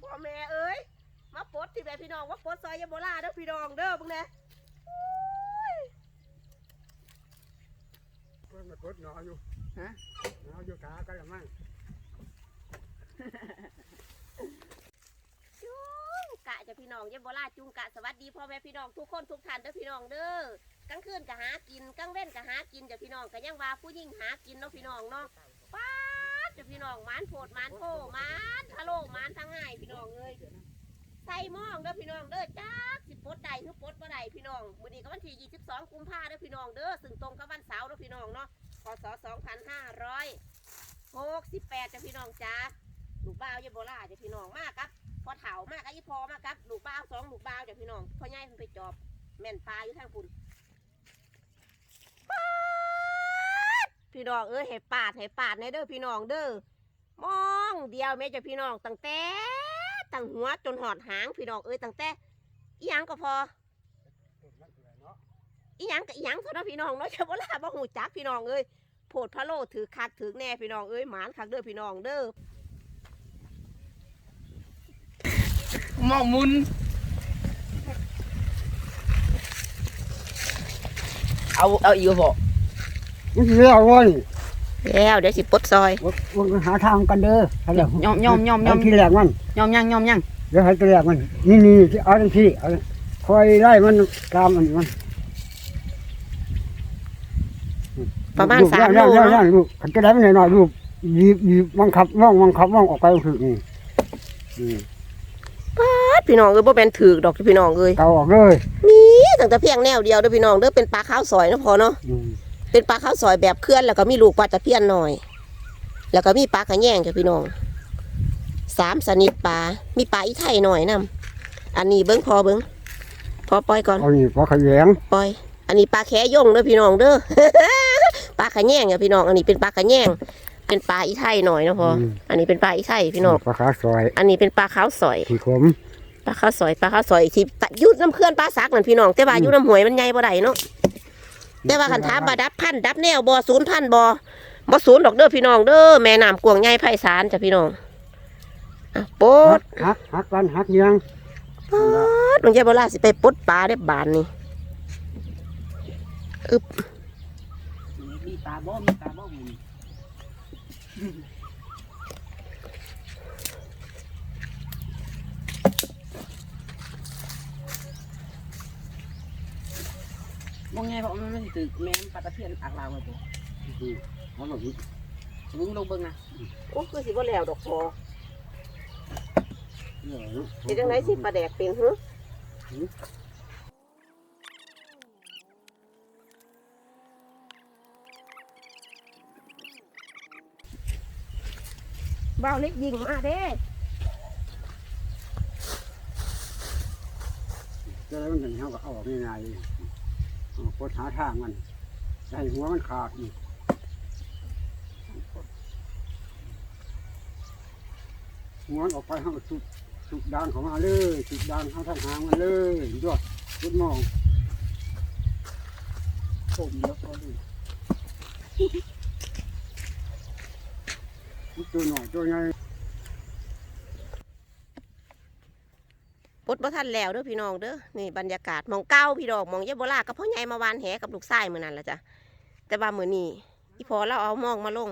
พ่อแม่เอ้ย มาปลดที่แม่พี่น้องว่าปลดซอยยาโบราเด้อพี่น้องเด้อบึงเนี่ยกมาปลดหนออยู่ฮะหนออยู่ขาก็ละมั่งจุงกะจะพี่น้องยาโบราจุงกะสวัสดีพ่อแม่พี่น้องทุกคนทุกท่านเด้อพี่น้องเด้อ กลางคืนก็หากินกลางเว้นก็หากินจ้ะพี่น้องก็ยังว่าผู้หญิงหากินเนาะพี่น้องเนาะป้าดจ้ะพี่น้องหมานโพดหมานโพหมานทะโลหมานทั้งง่ายพี่น้องเอ้ยใส่หมองเด้อพี่น้องเด้อจ้าสิปดใดคือปดบ่ได้พี่น้องมื้อนี้ก็วันที่22กุมภาพันธ์เด้อพี่น้องเด้อซึ่งตรงกับวันเสาร์เด้อพี่น้องเนาะพศ2568จ้ะพี่น้องจ้าลูกบ่าวยาโบลาจ้ะพี่น้องมากครับพอเถามากไอ้พอมากครับลูกบ้าวสองลูกบ้าวเดี๋ยวพี่น้องพ่อใหญ่เพิ่นไปจอบแม่นปลาอยู่ทางปุ่น พี่น้องเอ้ยให้ปาดให้ปาดในเด้อพี่น้องเด้อมองเดียวแม่จะพี่น้องตั้งแต่ตั้งหัวจนหอดหางพี่น้องเอ้ยตั้งแต่อีหยังก็พออีหยังกับอีหยังเท่านั้นพี่น้องเนาะจะบ่ลาบ่หูจักพี่น้องเอ้ยโพดพะโลถือคักถือแน่พี่น้องเอ้ยหมานคักเด้อพี่น้องเด้อหมองมุน เอาเอาอีกบ่มันสิเรียกว่านี่แล้วเดี๋ยวสิปลดซอยว่าว่าหาทางกันเด้อให้เดี๋ยวยอมยอมยอมยอมให้ที่แรกมันยอมยังยอมยังเดี๋ยวให้ตัวแรกมัน นี่นี่ที่เอาจังซี่เอาคอยไล่มันตามมันมันประมาณลูกสามย่างโลย่างย่างเนาะลูกขันจะได้ไม่หน่อยๆลูกยีบยีบบังคับว่องบังคับว่องออกไปถึงนี่นี่ พี่น้องเอ้ยบ่แม่นถือดอกพี่น้องเอ้ยเกาออกเลยนี่ตั้งแต่เพียงแนวเดียวเด้อพี่น้องเด้อเป็นปลาข้าวซอยเนาะพอเนาะอืมเป็นปลาข้าวซอยแบบเคลื่อนแล้วก็มีลูกปลาตะเพียนหน่อย แล้วก็มีปลากระแยงจ้ะพี่น้องสามชนิดปลา มีปลาอีไทยหน่อยนํอันนี้เบิ้งพอเบิ้งพอปล่อยก่อนเอานี่พอขยงปล่อย อันนี้ปลาแค่ย่งเด้อพี่น้องเด้อ ปลากระแยงจ้ะพี่น้อง อันนี้เป็นปลากระแยงเป็นปลาอีไทยหน่อยเนาะพอออันนี้เป็นปลาอีไทยพี่น้องปลาขาซอย อันนี้เป็นปลาขาวสอยที่ขม ปลาข้าวซอยปลาข้าวซอยที่ตะยุดน้ำเพื่อนปลาซักนั่นพี่น้องแต่ว่าอืมอยุน้ำหวยมันใหญ่บ่ได้เนาะแต่ว่าคันถามบาดับพันดับแนวบ่ศูนย์พันบ่บ่ศูนย์ดอกเด้อพี่น้องเด้อแม่น้ำกวางใหญ่ไพศาลจ้ะพี่น้องอะปลดหักหักกันหักเยียงปลดลุงยายโบราณสิไปปลดปลาได้บานนี่อึบมีปลาบ่มีปลาบ่มุนบ่ ไงเพราะมันไม่สิตึกแม่นปลาตะเพียนอักลาวไว้บ่เอาแบบนี้มึงลงเบิ่งนะโอ้คือสิบ่แล้วดอกพอเนี่ยเนาะสิจังไดสิปลาแดกเป็นหือบ้าวเล็กยิงมาเด้จะได้มันเป็นเขาก็เอาออกง่ายๆ เอาโคตรหาทางมันใส่หัวมันขาดอีกหัวมันออกไปเขาก็สุดสุดดานของมาเลยสุดดานเขาทางหางมันเลยยอดสุดมองต้มเยอะพอดีตัวหน่อยตัวให ปดบ่ทันแล้วเด้อพี่น้องเด้อนี่บรรยากาศมองเก้าพี่น้องหมองยายโบรากับพ่อใหญ่มาวานแหกับลูกชายมือนั้นละจ้ะแต่ว่ามือนี้อีพอเราเอามองมาลง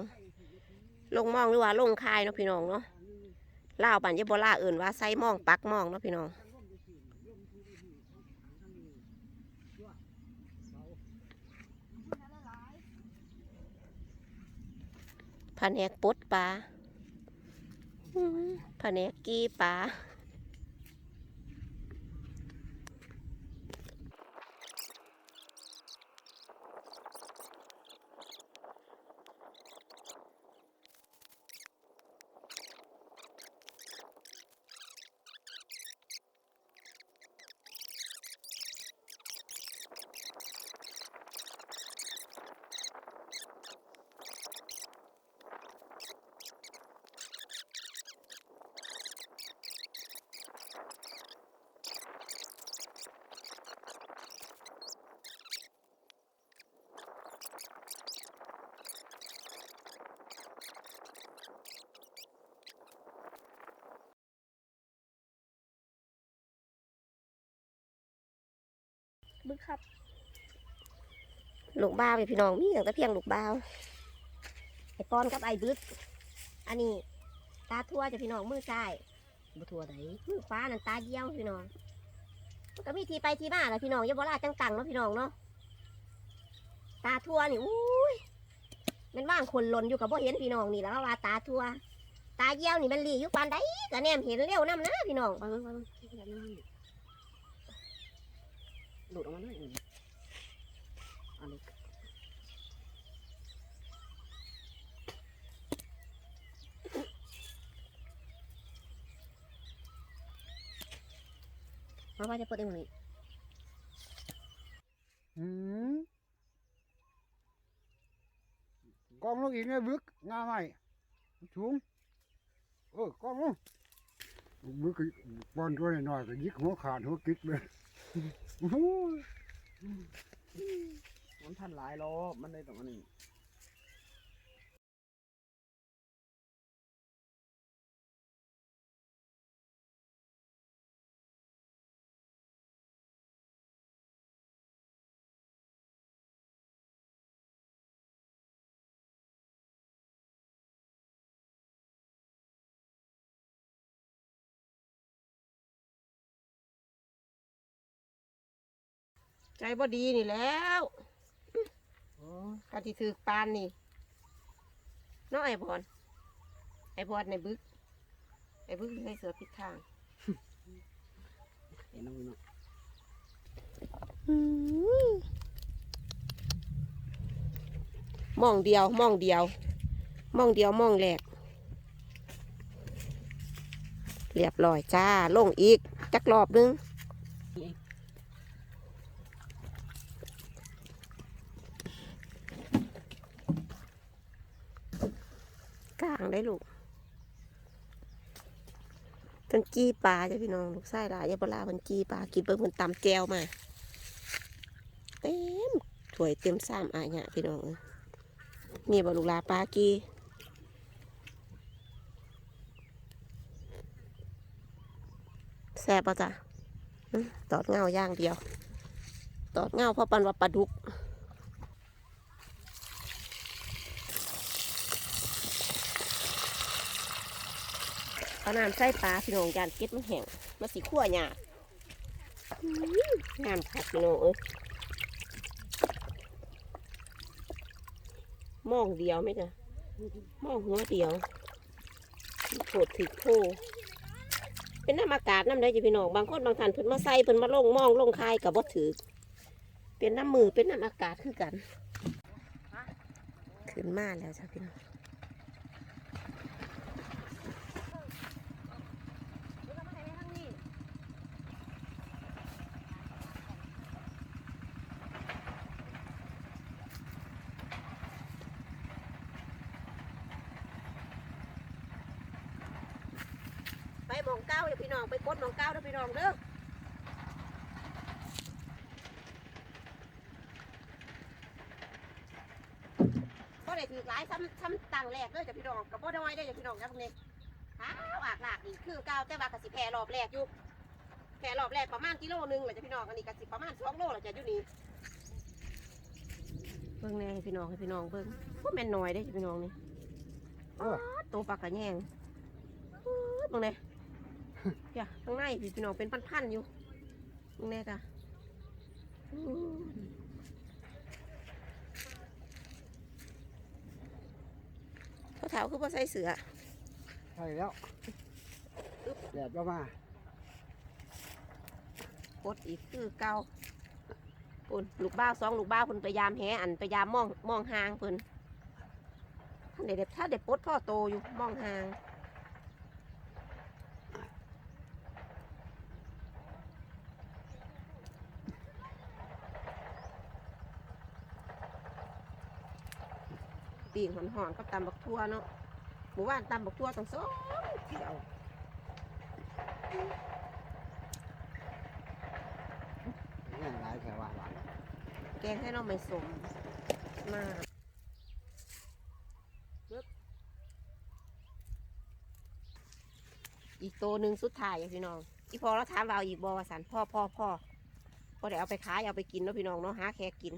ลงมองหรือว่าลงคายเนาะพี่น้องเนาะล่าบ้านยายโบราเอื่นว่าไซมองปักมองเนาะพี่น้องผนแหกปดปลาอื้อแผนกกี้ปลา บึกครับ ลูกบ้าวเลยพี่น้องมีอย่างแต่เพียงลูกบ้าวไอ้ปอนกับไอ้บึกอันนี้ ตาทั่วจะพี่น้องมือซ้ายบ่ทัวไหนมือขวานั่นตาเยี่ยวพี่น้องมันก็มีทีไปทีมาแหละพี่น้องอย่าบ่ลาจังตังเนาะพี่น้องเนาะตาทั่วนี่อุ้ยมันว่างคนหลนอยู่กับบ่เห็นพี่น้องนี่แหล้วว่าตาทั่ว ตาเยี่ยวนี่มันหลีอยู่ปานใดก็แนมเห็นเร็วน้ำนะพี่น้อง ไปเบิ่งไปเบิ่งที่กันนั่นโดดออกมาเลยอืมอั นนี้เพราะว่าจะเปิดได้หมดนี้อืมกองลงอีกไงบึกงาใหม่สูงเออกองลงบึกก็บอลตัวหน่อยๆก็ยิกหัวขาดหัวกิดเลยโอ้โหมันทันหลายรอบมันเลยต้องอัน ใจบ่ดีนี่แล้วกะที่ถือปานนี่เน้องไอ้บอลไอ้บอลในบึก ไอ้บึกในเสือผิดทางเห็นน้องพี่น้องมองเดียวมองเดียวมองเดียวมองแหลกเรียบร้อยจ้าลงอีกจักรอบนึง กลางได้ลูก จนจี้ปลาจ้ะพี่น้องลูกไส้หลายยาบลาพันจี้ปลากินเบิ่งเพิ่นตำแจวมาเต็มถวยเต็มซ้ำอะเนี่ยพี่น้องนี่บลูกลาปลากีแซ่บป่ะจ้ะอื้อตอดเงาย่างเดียว ตอดเงาเพราะปันว่าปลาดุก เอาน้ำใส่ปลาพี่น้องยานเก็ดมันแห้งมันสีขั่วหยาบอื้องามคักพี่น้องเอ้ยมองเดียวไหมจ๊ะมองหัวเดียวโผดถึกโพเป็นน้ำอากาศน้ำได้จ้ะพี่น้องบางคนบางท่านเพิ่นมาใส่เพิ่นมาลงมองลงคายกับบ่ถือเป็นน้ำมือเป็นน้ำอากาศคือกัน ขึ้นมาแล้วจ้ะพี่น้อง หมองเก้าเดี๋ยวพี่น้องไปกดหมองเก้าเดี๋ยวพี่น้องเด้อก็ได้ถือหลายซ้ำซ้ำต่างแรกเลยจ้ะพี่น้องกับบ่น้อยได้อจ้ะพี่น้องครับนี่ขาวอากหลากนี่คือเก้าแต่ว่ากะสิแพรรอบแรกอยู่แพรรอบแรกประมาณกิโลหนึงแหละจ้ะพี่น้องอันนี้กะสิประมาณสองโลแหละจ้ะอยู่นี่เบิ่งแน่ให้พี่น้องให้พี่น้องเบิ่งพวกแม่นน้อยได้จ้ะพี่น้องนี่เออโตปลากกระแยงปื๊ดตรงไหน อย่าข้างในพี่พี่น้องเป็นพันๆอยู่ตรงนี้กะอื้อเขาเท้าคือพ่ใส่เสือใช่แล้วแดดก็มากดอีกคือเก่าปุ่นลูกบ้าวสองลูกบ้าวเพิ่นพยายามแหอันพยายามมองมองห่างเพิ่นท่านเด็ดถ้าเด็ดปดพ่อโตอยู่มองห่าง ปีงหอนๆกับตำบักทั่วเนาะหมู่บ้านตำบักทั่วต้องสองเที่ยวเงี้ยหลายแถวว่าหวานแกงให้เราไม่สมมากปึ๊บอีกตัวหนึ่งสุดท้ายอะพี่น้อง อีพอเราถามว่าเอาอีกบอสันพ่อพ่อพ่อก็ได้เอาไปขายเอาไปกินเนาะพี่น้องเนาะหาแค่กิน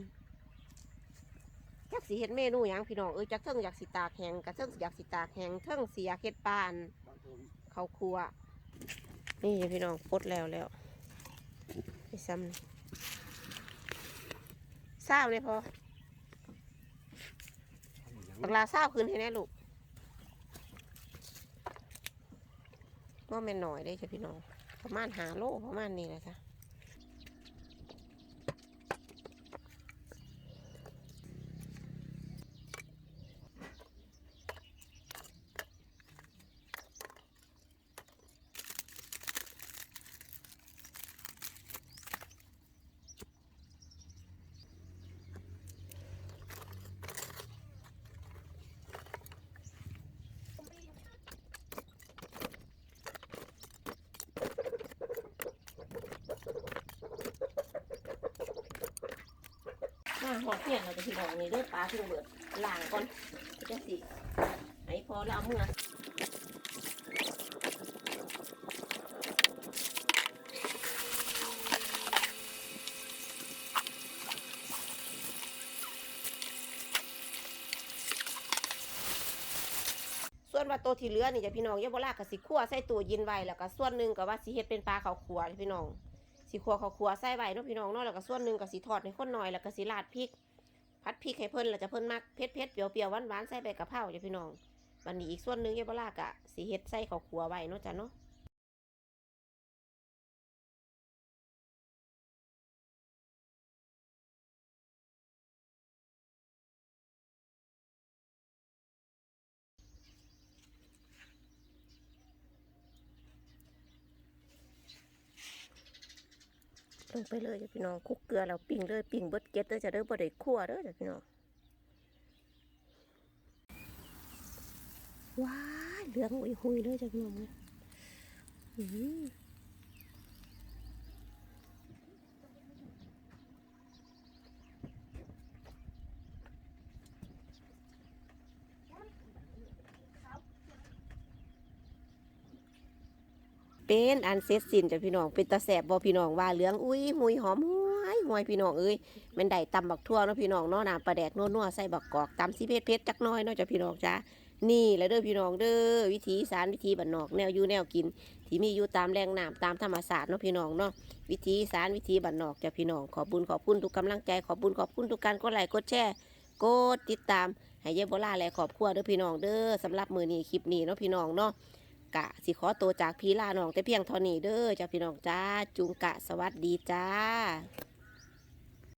จักสีเห็ดเมนูหยังพี่น้องเอ้ยจักเทิงอยากสิตากแห้งกะเทิงอยากสิตากแห้งเทิงเสียเฮ็ดปานเขาครัว นี่พี่น้องปดแล้วแล้วไปซ้ำเศร้าเลยพอบักลาเศร้าคืนให้แน่ลูกว่าแม่นหน่อยได้จ้ะพี่น้อง ประมาณหาโลประมาณนี้แหละจ้ะ มาหอดเพียงเราจะพี่น้องนี่ด้อปลาที่เระเบิดล้างก่อนจังสิไอ้พอแล้วเอามื่อส่วนว่าตัวที่เหลือนี่จะพี่น้องอยาบลากกับสิขั่วใส่ตัวยินไว้แล้วก็ส่วนหนึ่งกับว่าสิเฮ็ดเป็นปลาเขาขัวดพี่น้อง สีขัวเขาขัวใส่ใบเนาะพี่น้องเนาะแล้วก็ส่วนหนึ่งก็สีทอดในข้นหน่อยแล้วก็สีราดพริกพัดพริกให้เพิ่นแล้วจะเพิ่นมากเผ็ดเผ็ดเปรี้ยวเปรี้ยวหวานหวานใส่ใบกะเพราจ้ะพี่น้องวันนี้อีกส่วนหนึ่งเยาวรากะสีเห็ดใส่ข้าขัวไว้เนาะจ้ะเนาะ ลงไปเลยจ้ะพี่น้องคุกเกลือแล้วปิ้งเลยปิ้งเบิดเก็ตเด้อจะเด้อบ่ได้คั่วเด้อจ้ะพี่น้องว้าเหลืองหุยหุยเลยจ้ะพี่น้องเนี่ยอื้อ เป็นอันเสร็จสิ้นจ้ะพี่น้องเป็นตาแสบบ่พี่น้องว่าเหลืองอุ้ยหุยหอมหวยหวยพี่น้องเอ้ยมันได้ตำบักทั่วเนาะพี่น้องเนาะน้ำปลาแดกนัวๆใส่บักกอกตำซีเพชรเพชรจักน้อยเนาะจ้ะพี่น้องจ้านี่แหละเด้อพี่น้องเด้อวิธีสารวิธีบ้านนอกแนวอยู่แนวกิน ที่มีอยู่ตามแรงน้ำตามธรรมศาสตร์เนาะพี่น้องเนาะวิธีสารวิธีบ้านนอกจ้ะพี่น้องขอบุญขอบคุณทุกกำลังใจขอบุญขอบคุณทุกการกดไลค์กดแชร์กดติดตามให้เยายโบลาและขอบครัวเด้อพี่น้องเด้อสำหรับมือนี้คลิปนี้เนาะพี่น้องเนาะ กะ สิขอตัวจากพี่ลาน้องแต่เพียงเท่านี้เด้อจ้าพี่น้องจ้าจุงกะสวัสดีจ้า